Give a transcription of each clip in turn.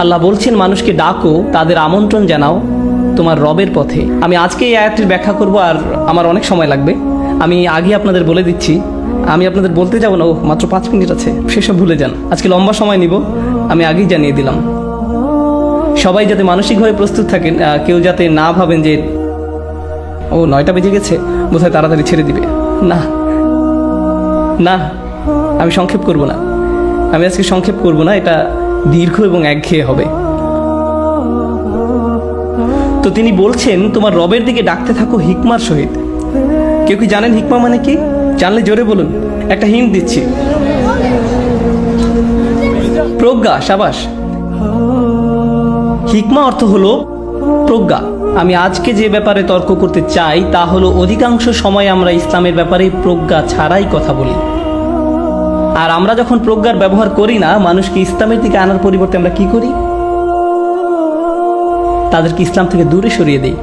আল্লাহ বলছেন, মানুষকে ডাকো, তাদের আমন্ত্রণ জানাও তোমার রবের পথে। আমি আজকে এই আয়াতটির ব্যাখ্যা করব আর আমার অনেক সময় লাগবে। আমি আগে আপনাদের বলে দিচ্ছি, আমি আপনাদের বলতে যাব না ও মাত্র পাঁচ মিনিট আছে, সেসব ভুলে যান। আজকে লম্বা সময় নিব, আমি আগেই জানিয়ে দিলাম। সবাই যাতে মানসিকভাবে প্রস্তুত থাকেন কেউ যাতে না ভাবেন যে, ও, নয়টা বেজে গেছে, বোধহয় তাড়াতাড়ি ছেড়ে দিবে। না না, আমি সংক্ষেপ করব না। আমি আজকে সংক্ষেপ করব না, এটা দীর্ঘ এবং একঘেয়ে হবে। তো তিনি বলছেন, তোমার রবের দিকে ডাকতে থাকো হিকমার সহিত। কেউ কি জানেন হিকমা মানে কি? জানলে জোরে বলুন, একটা হিন্ট দিচ্ছি। প্রজ্ঞা, সাবাস। হিকমা অর্থ হলো প্রজ্ঞা। আমি আজকে যে ব্যাপারে তর্ক করতে চাই, তা হলো অধিকাংশ সময় আমরা ইসলামের ব্যাপারে প্রজ্ঞা ছাড়াই কথা বলি। আর আমরা যখন প্রজ্ঞার ব্যবহার করি না, মানুষকে ইসলামের দিকে আনার পরিবর্তে আমরা কি করি? তাদেরকে ইসলাম থেকে দূরে সরিয়ে দিই।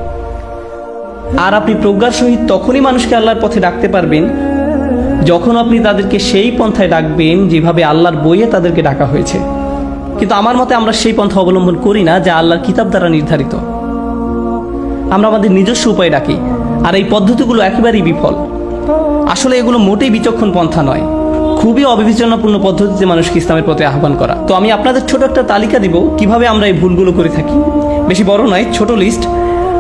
আর আপনি প্রজ্ঞার সহিত তখনই মানুষকে আল্লাহর পথে ডাকতে পারবেন, যখন আপনি তাদেরকে সেই পন্থায় ডাকবেন যেভাবে আল্লাহর বইয়ে তাদেরকে ডাকা হয়েছে। কিন্তু আমার মতে আমরা সেই পন্থা অবলম্বন করি না যা আল্লাহর কিতাব দ্বারা নির্ধারিত। আমরা আমাদের নিজস্ব উপায়ে ডাকি, আর এই পদ্ধতিগুলো একেবারেই বিফল। আসলে এগুলো মোটেই বিচক্ষণ পন্থা নয়। খুবই অবিবেচনাপূর্ণ পদ্ধতিতে মানুষকে ইসলামের পথে আহ্বান করা। তো আমি আপনাদের ছোট একটা তালিকা দিব, কীভাবে আমরা এই ভুলগুলো করে থাকি। বেশি বড় নয়, ছোট লিস্ট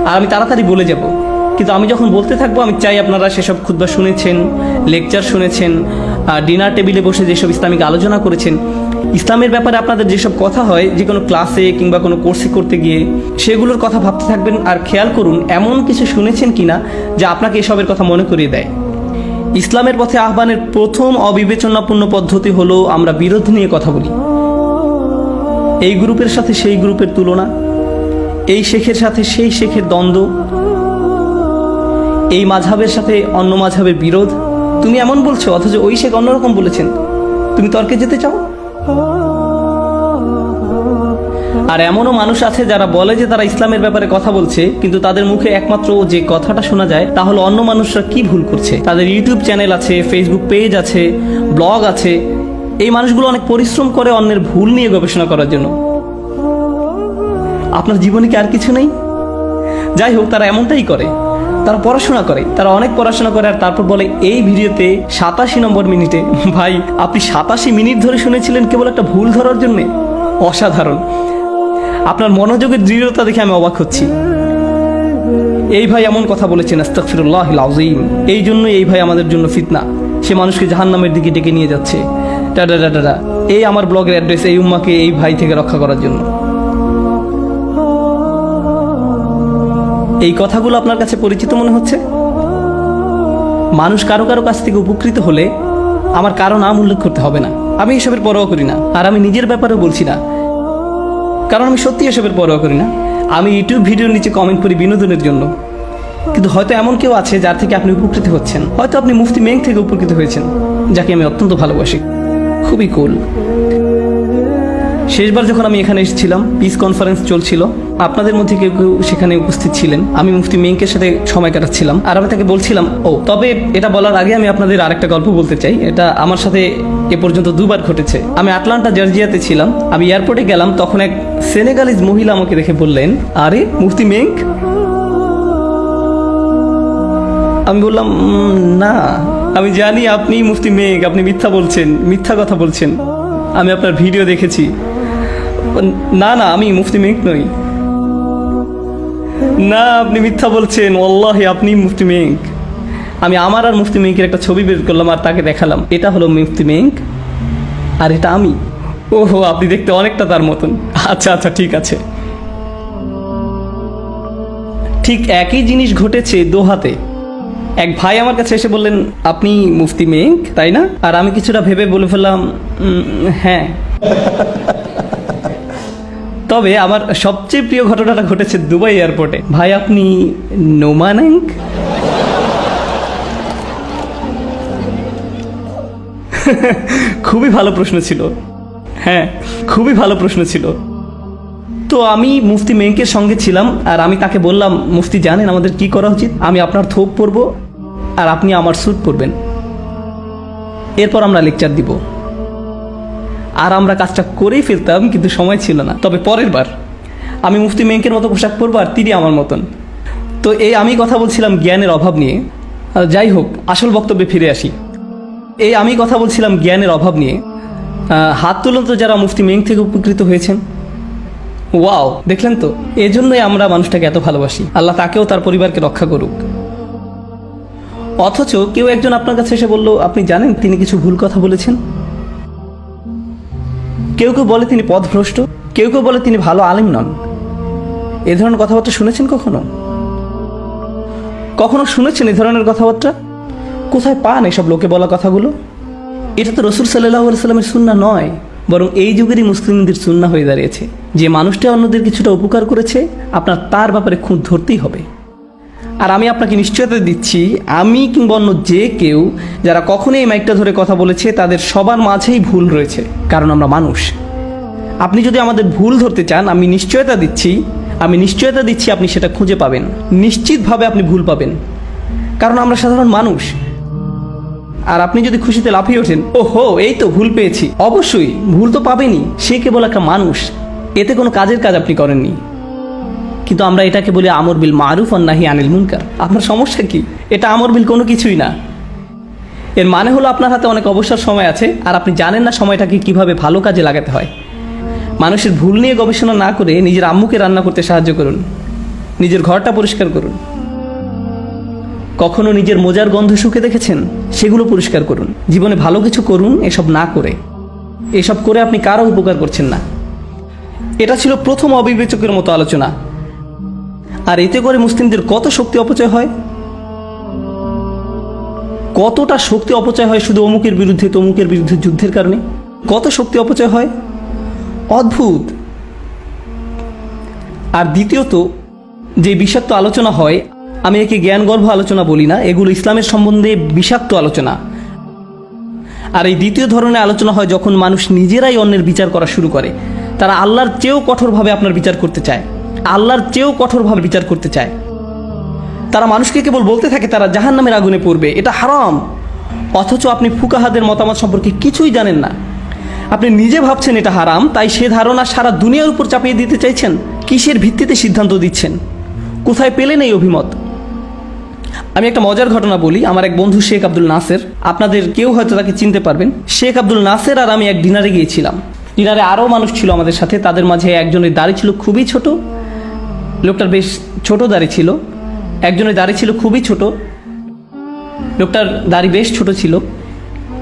আর আমি তাড়াতাড়ি বলে যাব। কিন্তু আমি যখন বলতে থাকব, আমি চাই আপনারা সেসব খুদ্া শুনেছেন লেকচার শুনেছেন ডিনার টেবিলে বসে যেসব ইসলামিক আলোচনা করেছেন। ইসলামের ব্যাপারে আপনাদের যেসব কথা হয়, যে কোনো ক্লাসে কিংবা কোনো কোর্সে করতে গিয়ে, সেগুলোর কথা ভাবতে থাকবেন। আর খেয়াল করুন, এমন কিছু শুনেছেন কিনা, যা আপনাকে এসবের কথা মনে করিয়ে দেয়। ইসলামের পথে আহ্বানের প্রথম অবিবেচনাপূর্ণ পদ্ধতি হলো আমরা বিরোধ নিয়ে কথা বলি। এই গ্রুপের সাথে সেই গ্রুপের তুলনা, এই শেখের সাথে সেই শেখের দ্বন্দ্ব, এই মাঝাবের সাথে অন্য মাঝাবের বিরোধ। তুমি এমন বলছো, অথচ ওই শেখ অন্যরকম বলেছেন। তুমি তর্কে যেতে চাও? আর এমনও মানুষ আছে যারা বলে যে তারা ইসলামের ব্যাপারে কথা বলছে, কিন্তু তাদের মুখে একমাত্র যে কথাটা শোনা যায়, তা হলো অন্য মানুষরা কি ভুল করছে। তাদের ইউটিউব চ্যানেল আছে, ফেসবুক পেজ আছে, ব্লগ আছে। এই মানুষগুলো অনেক পরিশ্রম করে অন্যের ভুল নিয়ে গবেষণা করার জন্য। আপনার জীবনে কি আর কিছু নেই? যাই হোক, তারা এমনটাই করে। তারা পড়াশোনা করে, তারা অনেক পড়াশোনা করে, আর তারপর বলে, এই ভিডিওতে সাতাশি নম্বর মিনিটে। ভাই, আপনি সাতাশি মিনিট ধরে শুনেছিলেন কেবল একটা ভুল ধরার জন্যে? অসাধারণ। আপনার মনোযোগের দৃঢ়তা দেখে আমি অবাক হচ্ছি। এই ভাই এমন কথা বলেছেন আস্তাকফিরুল্লাহ আজিম এই জন্য এই ভাই আমাদের জন্য ফিতনা। সে মানুষকে জাহান্নামের দিকে ডেকে নিয়ে যাচ্ছে। টাটা টাটা এই আমার ব্লগের অ্যাড্রেস এই উম্মাকে এই ভাই থেকে রক্ষা করার জন্য। এই কথাগুলো আপনার কাছে পরিচিত মনে হচ্ছে? মানুষ কারও কারও কাছ থেকে উপকৃত হলে আমার কারও নাম উল্লেখ করতে হবে না। আমি এসবের পরোয়া করি না। আর আমি নিজের ব্যাপারেও বলছি না। কারণ আমি সত্যি এসবের পরোয়া করি না। আমি ইউটিউব ভিডিওর নিচে কমেন্ট করি বিনোদনের জন্য। কিন্তু হয়তো এমন কেউ আছে যার থেকে আপনি উপকৃত হচ্ছেন। হয়তো আপনি মুফতি মেঘ থেকে উপকৃত হয়েছেন, যাকে আমি অত্যন্ত ভালোবাসি। খুবই কুল শেষবার যখন আমি এখানে এসেছিলাম পিস কনফারেন্স চলছিল। আপনাদের মধ্যে কেউ কেউ সেখানে উপস্থিত ছিলেন। আমি মুফতি মেঙ্কের সাথে সময় কাটাচ্ছিলাম। আর আমি তাকে বলছিলাম, ও, তবে এটা বলার আগে আমি আপনাদের আরেকটা গল্প বলতে চাই। এটা আমার সাথে এ পর্যন্ত দুবার ঘটেছে। আমি আটলান্টা, জর্জিয়াতে ছিলাম। আমি এয়ারপোর্টে গেলাম, তখন এক সেনেগালিজ মহিলা আমাকে দেখে বললেন, আরে, মুফতি মেঙ্ক আমি বললাম না। আমি জানি আপনি মুফতি মেঘ আপনি মিথ্যা বলছেন, মিথ্যা কথা বলছেন। আমি আপনার ভিডিও দেখেছি। না না, আমি মুফতি মেঘ নই। না, আপনি মিথ্যা বলছেন। ওল্লাহে আপনি মুফতি মেঘ আমি আমার আর মুফতি মেঘের একটা ছবি বের করলাম আর তাকে দেখালাম। এটা হলো মুফতি মেঘ আর এটা আমি। ওহো, আপনি দেখতে অনেকটা তার মতন। আচ্ছা আচ্ছা ঠিক আছে। ঠিক একই জিনিস ঘটেছে দোহাতে। এক ভাই আমার কাছে এসে বললেন, আপনি মুফতি মেঘ তাই না? আর আমি কিছুটা ভেবে বলে ফেললাম হ্যাঁ। তবে আমার সবচেয়ে প্রিয় ঘটনাটা ঘটেছে দুবাই এয়ারপোর্টে। ভাই, আপনি নোমানাঙ্ক খুবই ভালো প্রশ্ন ছিল। হ্যাঁ খুবই ভালো প্রশ্ন ছিল। তো আমি মুফতি মেঙ্কের সঙ্গে ছিলাম, আর আমি তাকে বললাম, মুফতি, জানেন আমাদের কি করা উচিত? আমি আপনার থোপ পরব, আর আপনি আমার স্যুট পরবেন। এরপর আমরা লেকচার দিব। আর আমরা কাজটা করেই ফেলতাম, কিন্তু সময় ছিল না। তবে পরের বার, আমি মুফতি মেঙ্কের মতো পোশাক পরবো আর তিনি আমার মতন। তো এই আমি কথা বলছিলাম জ্ঞানের অভাব নিয়ে। যাই হোক, আসল বক্তব্যে ফিরে আসি। এই আমি কথা বলছিলাম জ্ঞানের অভাব নিয়ে। হাত তুলন তো যারা মুফতি মেং থেকে উপকৃত হয়েছেন, ওয়াও, দেখলেন তো? এজন্যই আমরা মানুষটাকে এত ভালোবাসি। আল্লাহ তাকেও তার পরিবারকে রক্ষা করুক। অথচ কেউ একজন আপনার কাছে এসে বলল, আপনি জানেন তিনি কিছু ভুল কথা বলেছেন? কেউ কেউ বলে তিনি পথভ্রষ্ট, কেউ কেউ বলে তিনি ভালো আলিম নন। এ ধরনের কথাবার্তা শুনেছেন কখনো? কখনো শুনেছেন এ ধরনের কথাবার্তা? কোথায় পান এসব লোকে বলা কথাগুলো? এটা তো রসুল সাল্লাহ সাল্লামের সুন্না নয়, বরং এই যুগেরই মুসলিমদের সুন্না হয়ে দাঁড়িয়েছে। যে মানুষটা অন্যদের কিছুটা উপকার করেছে, আপনার তার ব্যাপারে খুঁত ধরতেই হবে। আর আমি আপনাকে নিশ্চয়তা দিচ্ছি, আমি কিংবা অন্য যে কেউ যারা কখনোই এই মাইকটা ধরে কথা বলেছে, তাদের সবার মাঝেই ভুল রয়েছে, কারণ আমরা মানুষ। আপনি যদি আমাদের ভুল ধরতে চান, আমি নিশ্চয়তা দিচ্ছি, আমি নিশ্চয়তা দিচ্ছি আপনি সেটা খুঁজে পাবেন। নিশ্চিতভাবে আপনি ভুল পাবেন, কারণ আমরা সাধারণ মানুষ। আর আপনি যদি খুশিতে লাফিয়ে ওঠেন ও হো এই তো ভুল পেয়েছি। অবশ্যই, ভুল তো পাবেনই, সে কেবল একটা মানুষ। এতে কোনো কাজের কাজ আপনি করেননি। কিন্তু আমরা এটাকে বলি আমর বিল মারুফ নাহি আনিল মুনকার। আপনার সমস্যা কি? এটা আমর বিল কোনো কিছুই না। এর মানে হলো আপনার হাতে অনেক অবসর সময় আছে, আর আপনি জানেন না সময়টাকে কীভাবে ভালো কাজে লাগাতে হয়। মানুষের ভুল নিয়ে গবেষণা না করে নিজের আম্মুকে রান্না করতে সাহায্য করুন। নিজের ঘরটা পরিষ্কার করুন। কখনো নিজের মোজার গন্ধ শুকে দেখেছেন? সেগুলো পরিষ্কার করুন। জীবনে ভালো কিছু করুন, এসব না করে। এসব করে আপনি কারও উপকার করছেন না। এটা ছিল প্রথম অবিবেচকের মতো আলোচনা। আর এতে করে মুসলিমদের কত শক্তি অপচয় হয়? কতটা শক্তি অপচয় হয় শুধু অমুকের বিরুদ্ধে, তমুকের বিরুদ্ধে যুদ্ধের কারণে? কত শক্তি অপচয় হয়? অদ্ভুত। আর দ্বিতীয়ত, যে বিষাক্ত আলোচনা হয়, আমি একে জ্ঞানগর্ভ আলোচনা বলি না, এগুলো ইসলামের সম্বন্ধে বিষাক্ত আলোচনা। আর এই দ্বিতীয় ধরনের আলোচনা হয় যখন মানুষ নিজেরাই অন্যের বিচার করা শুরু করে, তারা আল্লাহর চেয়েও কঠোরভাবে আপনার বিচার করতে চায়। আল্লাহর চেয়েও কঠোরভাবে বিচার করতে চায়। তারা মানুষকে কেবল বলতে থাকে, তারা জাহান নামের আগুনে পড়বে। এটা হারাম। অথচ আপনি ফুকাহাদের মতামত সম্পর্কে কিছুই জানেন না। আপনি নিজে ভাবছেন এটা হারাম, তাই সে ধারণা সারা দুনিয়ার উপর চাপিয়ে দিতে চাইছেন। কিসের ভিত্তিতে সিদ্ধান্ত দিচ্ছেন? কোথায় পেলেন এই অভিমত? আমি একটা মজার ঘটনা বলি। আমার এক বন্ধু শেখ আব্দুল নাসের। আপনাদের কেউ হয়তো তাকে চিনতে পারবেন। শেখ আব্দুল নাসের আর আমি এক ডিনারে গিয়েছিলাম। ডিনারে আরও মানুষ ছিল আমাদের সাথে। তাদের মাঝে একজনের দাড়ি ছিল খুবই ছোট। লোকটার বেশ ছোট দাড়ি ছিল। একজনের দাড়ি ছিল খুবই ছোট। লোকটার দাড়ি বেশ ছোট ছিল।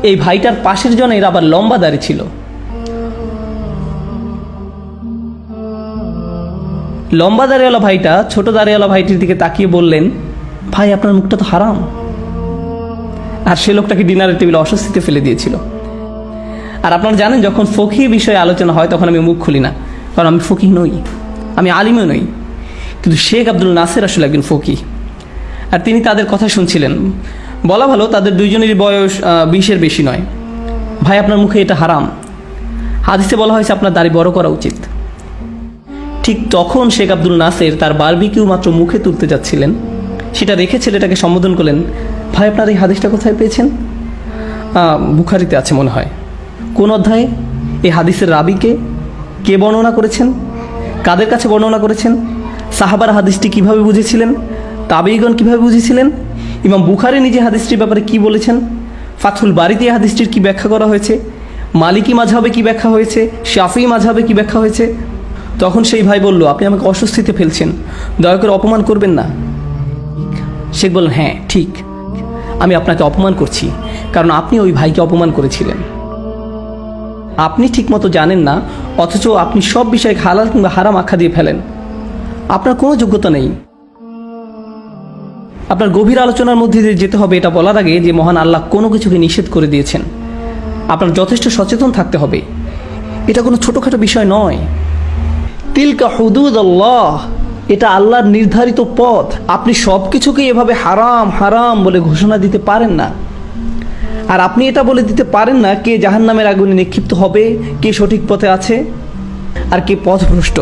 এই ভাইটার পাশের জনের আবার লম্বা দাড়ি ছিল। লম্বা দাড়িওয়ালা ভাইটা ছোট দাড়িওয়ালা ভাইটির দিকে তাকিয়ে বললেন, ভাই, আপনার মুখটা তো হারাম। আর সে লোকটাকে ডিনারের টেবিলে অস্বস্তিতে ফেলে দিয়েছিল। আর আপনারা জানেন, যখন ফকি বিষয়ে আলোচনা হয়, তখন আমি মুখ খুলি না। কারণ আমি ফকি নই। আমি আলিমও নই। কিন্তু শেখ আব্দুল নাসের আসলে একজন ফকি আর তিনি তাদের কথা শুনছিলেন। বলা ভালো, তাদের দুইজনেরই বয়স বিশের বেশি নয়। ভাই, আপনার মুখে এটা হারাম। হাদিসে বলা হয়েছে, আপনার দাড়ি বড় করা উচিত। ঠিক তখন শেখ আব্দুল নাসের তার বারবিকিউ মাত্র মুখে তুলতে যাচ্ছিলেন। সেটা রেখে ছেলেটাকে সম্বোধন করলেন, ভাই, আপনার এই হাদিসটা কোথায় পেয়েছেন? বুখারিতে আছে মনে হয়। কোন অধ্যায়ে? এই হাদিসের রাবিকে কে বর্ণনা করেছেন? কাদের কাছে বর্ণনা করেছেন? সাহাবার হাদিসটি কীভাবে বুঝেছিলেন? তাবেইগণ কীভাবে বুঝেছিলেন? ইমাম বুখারি নিজে হাদিসটির ব্যাপারে কি বলেছেন? ফাথুল বাড়িতে হাদিসটির কি ব্যাখ্যা করা হয়েছে? মালিকি মাঝাবে কি ব্যাখ্যা হয়েছে? শাফি মাঝাবে কি ব্যাখ্যা হয়েছে? তখন সেই ভাই বলল, আপনি আমাকে অস্বস্তিতে ফেলছেন। দয়া করে অপমান করবেন না? শেখ বললেন হ্যাঁ ঠিক। আমি আপনাকে অপমান করছি, কারণ আপনি ওই ভাইকে অপমান করেছিলেন। আপনি ঠিকমতো জানেন না, অথচ আপনি সব বিষয়ে হালাল কিংবা হারাম আখ্যা দিয়ে ফেলেন। আপনার কোনো যোগ্যতা নেই। আপনার গভীর আলোচনার মধ্যে দিয়ে যেতে হবে এটা বলার আগে যে মহান আল্লাহ কোনো কিছুকে নিষেধ করে দিয়েছেন। আপনার যথেষ্ট সচেতন থাকতে হবে। এটা কোনো ছোটোখাটো বিষয় নয়। তিলকা হুদুদ আল্লাহ, এটা আল্লাহর নির্ধারিত পথ। আপনি সব কিছুকে এভাবে হারাম হারাম বলে ঘোষণা দিতে পারেন না। আর আপনি এটা বলে দিতে পারেন না কে জাহান্নামের আগুনে নিক্ষিপ্ত হবে, কে সঠিক পথে আছে, আর কে পথভ্রষ্ট।